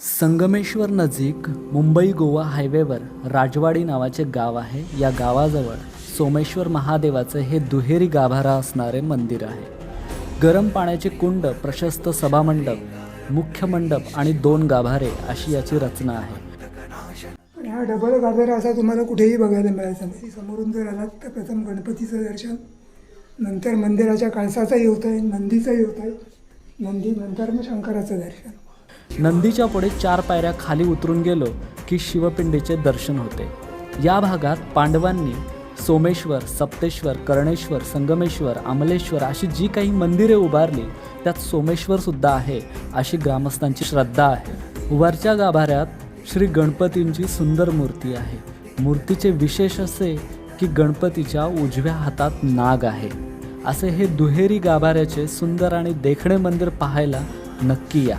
संगमेश्वर नजीक मुंबई गोवा हायवेवर राजवाडी नावाचे गाव आहे. या गावाजवळ सोमेश्वर महादेवाचे हे दुहेरी गाभारा असणारे मंदिर आहे. गरम पाण्याचे कुंड प्रशस्त सभामंडप मुख्य मंडप आणि दोन गाभारे अशी याची रचना आहे. आणि हा डबल गाभारा असा तुम्हाला कुठेही बघायला मिळायचा नाही. समोरून जर आलात तर प्रथम गणपतीचं दर्शन नंतर मंदिराच्या कळसाचंही होतं आहे नंदीचंही होतं आहे नंदी नंतर मग शंकराचं दर्शन. नंदीच्या पुढे चार पायऱ्या खाली उतरून गेलो की शिवपिंडीचे दर्शन होते. या भागात पांडवांनी सोमेश्वर सप्तेश्वर कर्णेश्वर संगमेश्वर अमलेश्वर अशी जी काही मंदिरे उभारली त्यात सोमेश्वर सुद्धा आहे अशी ग्रामस्थांची श्रद्धा आहे. वरच्या गाभाऱ्यात श्री गणपतींची सुंदर मूर्ती आहे. मूर्तीचे विशेष असे की गणपतीच्या उजव्या हातात नाग आहे. असे हे दुहेरी गाभाऱ्याचे सुंदर आणि देखणे मंदिर पाहायला नक्की या.